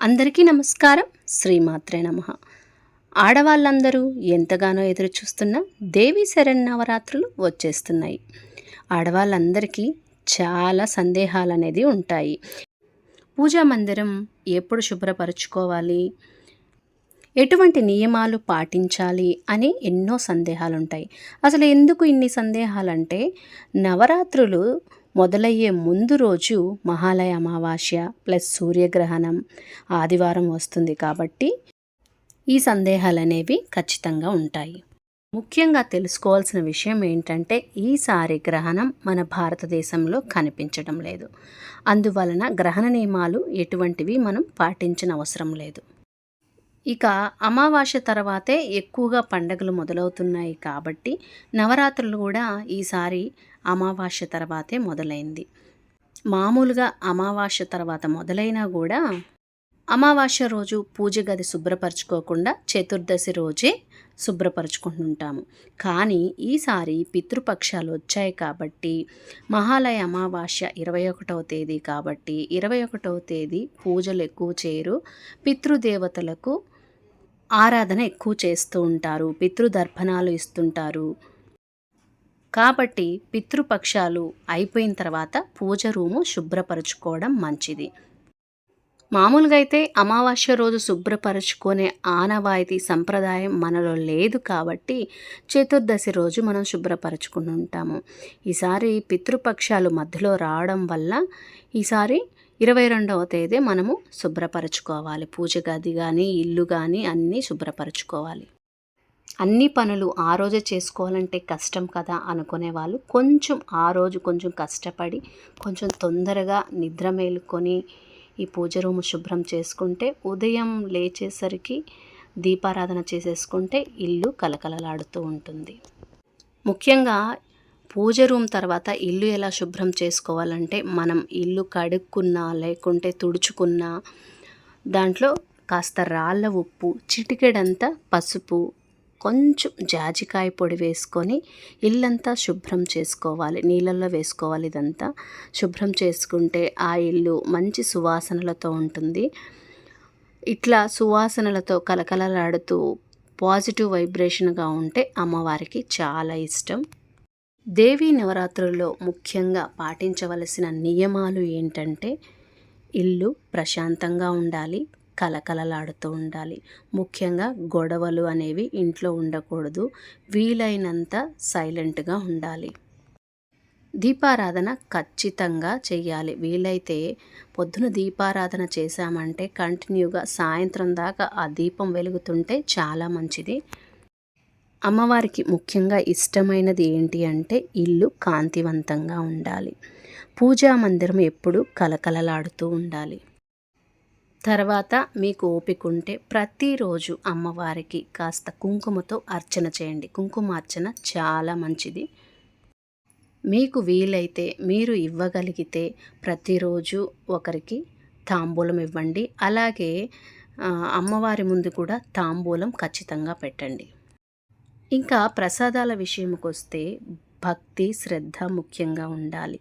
అందరికీ నమస్కారం. శ్రీమాత్రే నమ. ఆడవాళ్ళందరూ ఎంతగానో ఎదురు చూస్తున్న దేవి శరన్నవరాత్రులు వచ్చేస్తున్నాయి. ఆడవాళ్ళందరికీ చాలా సందేహాలు అనేది ఉంటాయి. పూజా మందిరం ఎప్పుడు శుభ్రపరచుకోవాలి? ఎటువంటి నియమాలు పాటించాలి అని ఎన్నో సందేహాలు ఉంటాయి అసలు ఎందుకు ఇన్ని సందేహాలంటే నవరాత్రులు మొదలయ్యే ముందు రోజు మహాలయ అమావాస్య ప్లస్ సూర్యగ్రహణం ఆదివారం వస్తుంది కాబట్టి ఈ సందేహాలు అనేవి ఖచ్చితంగా ఉంటాయి. ముఖ్యంగా తెలుసుకోవాల్సిన విషయం ఏంటంటే ఈసారి గ్రహణం మన భారతదేశంలో కనిపించడం లేదు. అందువలన గ్రహణ నియమాలు ఎటువంటివి మనం పాటించిన అవసరం లేదు. ఇక అమావాస్య తర్వాతే ఎక్కువగా పండగలు మొదలవుతున్నాయి కాబట్టి నవరాత్రులు కూడా ఈసారి అమావాస్య తర్వాతే మొదలైంది. మామూలుగా అమావాస్య తర్వాత మొదలైనా కూడా అమావాస్య రోజు పూజ గది శుభ్రపరచుకోకుండా చతుర్దశి రోజే శుభ్రపరచుకుంటుంటాము. కానీ ఈసారి పితృపక్షాలు వచ్చాయి కాబట్టి మహాలయ అమావాస్య ఇరవై ఒకటవ తేదీ కాబట్టి ఇరవై ఒకటవ తేదీ పూజలు ఎక్కువ చేయరు. పితృదేవతలకు ఆరాధన ఎక్కువ చేస్తూ ఉంటారు పితృదర్పణాలు ఇస్తుంటారు. కాబట్టి పితృపక్షాలు అయిపోయిన తర్వాత పూజ రూము శుభ్రపరచుకోవడం మంచిది. మామూలుగా అయితే అమావాస్య రోజు శుభ్రపరచుకునే ఆనవాయితీ సంప్రదాయం మనలో లేదు కాబట్టి చతుర్దశి రోజు మనం శుభ్రపరచుకుని ఉంటాము. ఈసారి పితృపక్షాలు మధ్యలో రావడం వల్ల ఈసారి ఇరవై రెండవ తేదీ మనము శుభ్రపరచుకోవాలి. పూజ గది కానీ ఇల్లు కానీ అన్నీ శుభ్రపరచుకోవాలి. అన్ని పనులు ఆ రోజే చేసుకోవాలంటే కష్టం కదా అనుకునే వాళ్ళు కొంచెం ఆ రోజు కొంచెం కష్టపడి కొంచెం తొందరగా నిద్ర మేలుకొని ఈ పూజ రూము శుభ్రం చేసుకుంటే ఉదయం లేచేసరికి దీపారాధన చేసేసుకుంటే ఇల్లు కలకలలాడుతూ ఉంటుంది. ముఖ్యంగా పూజ రూమ్ తర్వాత ఇల్లు ఎలా శుభ్రం చేసుకోవాలంటే మనం ఇల్లు కడుక్కున్నా లేకుంటే తుడుచుకున్నా దాంట్లో కాస్త రాళ్ళ ఉప్పు చిటికెడంతా పసుపు కొంచెం జాజికాయ పొడి వేసుకొని ఇల్లంతా శుభ్రం చేసుకోవాలి. నీళ్ళల్లో వేసుకోవాలి ఇదంతా. శుభ్రం చేసుకుంటే ఆ ఇల్లు మంచి సువాసనలతో ఉంటుంది. ఇట్లా సువాసనలతో కలకలలాడుతూ పాజిటివ్ వైబ్రేషన్గా ఉంటే అమ్మవారికి చాలా ఇష్టం. దేవీ నవరాత్రుల్లో ముఖ్యంగా పాటించవలసిన నియమాలు ఏంటంటే ఇల్లు ప్రశాంతంగా ఉండాలి కలకలలాడుతూ ఉండాలి. ముఖ్యంగా గొడవలు అనేవి ఇంట్లో ఉండకూడదు వీలైనంత సైలెంట్గా ఉండాలి. దీపారాధన ఖచ్చితంగా చేయాలి వీలైతే పొద్దున దీపారాధన చేశామంటే కంటిన్యూగా సాయంత్రం దాకా ఆ దీపం వెలుగుతుంటే చాలా మంచిది. అమ్మవారికి ముఖ్యంగా ఇష్టమైనది ఏంటి అంటే ఇల్లు కాంతివంతంగా ఉండాలి. పూజా మందిరం ఎప్పుడు కలకలలాడుతూ ఉండాలి. తర్వాత మీకు ఓపిక ఉంటే ప్రతిరోజు అమ్మవారికి కాస్త కుంకుమతో అర్చన చేయండి. కుంకుమార్చన చాలా మంచిది. మీకు వీలైతే మీరు ఇవ్వగలిగితే ప్రతిరోజు ఒకరికి తాంబూలం ఇవ్వండి. అలాగే అమ్మవారి ముందు కూడా తాంబూలం ఖచ్చితంగా పెట్టండి. ఇంకా ప్రసాదాల విషయంకి వస్తే భక్తి శ్రద్ధ ముఖ్యంగా ఉండాలి.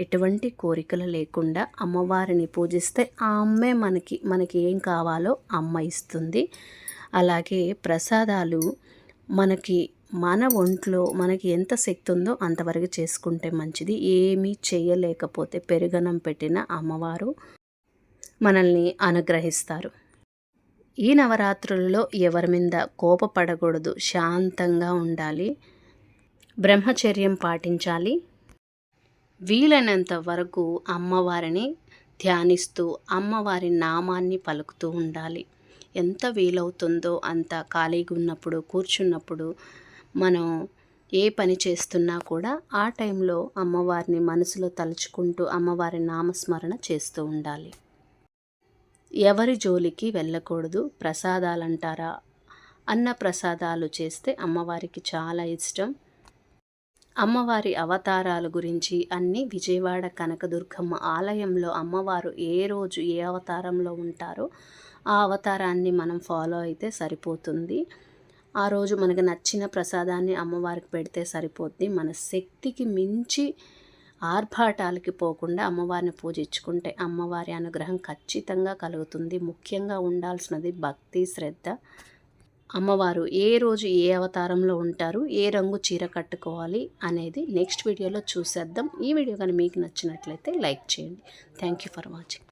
ఎటువంటి కోరికలు లేకుండా అమ్మవారిని పూజిస్తే ఆ అమ్మే మనకి మనకి ఏం కావాలో అమ్మ ఇస్తుంది. అలాగే ప్రసాదాలు మనకి మన ఒంట్లో మనకి ఎంత శక్తి ఉందో అంతవరకు చేసుకుంటే మంచిది. ఏమీ చేయలేకపోతే పెరుగనం పెట్టిన అమ్మవారు మనల్ని అనుగ్రహిస్తారు. ఈ నవరాత్రులలో ఎవరి మీద కోపపడకూడదు శాంతంగా ఉండాలి బ్రహ్మచర్యం పాటించాలి. వీలైనంత వరకు అమ్మవారిని ధ్యానిస్తూ అమ్మవారి నామాన్ని పలుకుతూ ఉండాలి. ఎంత వీలవుతుందో అంత ఖాళీగా ఉన్నప్పుడు కూర్చున్నప్పుడు మనం ఏ పని చేస్తున్నా కూడా ఆ టైంలో అమ్మవారిని మనసులో తలుచుకుంటూ అమ్మవారి నామస్మరణ చేస్తూ ఉండాలి. ఎవరి జోలికి వెళ్ళకూడదు ప్రసాదాలంటారా? అన్న ప్రసాదాలు చేస్తే అమ్మవారికి చాలా ఇష్టం. అమ్మవారి అవతారాల గురించి అన్ని విజయవాడ కనకదుర్గమ్మ ఆలయంలో అమ్మవారు ఏ రోజు ఏ అవతారంలో ఉంటారో ఆ అవతారాన్ని మనం ఫాలో అయితే సరిపోతుంది. ఆ రోజు మనకు నచ్చిన ప్రసాదాన్ని అమ్మవారికి పెడితే సరిపోద్ది. మన శక్తికి మించి ఆర్భాటాలకి పోకుండా అమ్మవారిని పూజించుకుంటే అమ్మవారి అనుగ్రహం ఖచ్చితంగా కలుగుతుంది. ముఖ్యంగా ఉండాల్సినది భక్తి శ్రద్ధ. అమ్మవారు ఏ రోజు ఏ అవతారంలో ఉంటారు ఏ రంగు చీర కట్టుకోవాలి అనేది నెక్స్ట్ వీడియోలో చూసేద్దాం. ఈ వీడియో కానీ మీకు నచ్చినట్లయితే లైక్ చేయండి. Thank you for watching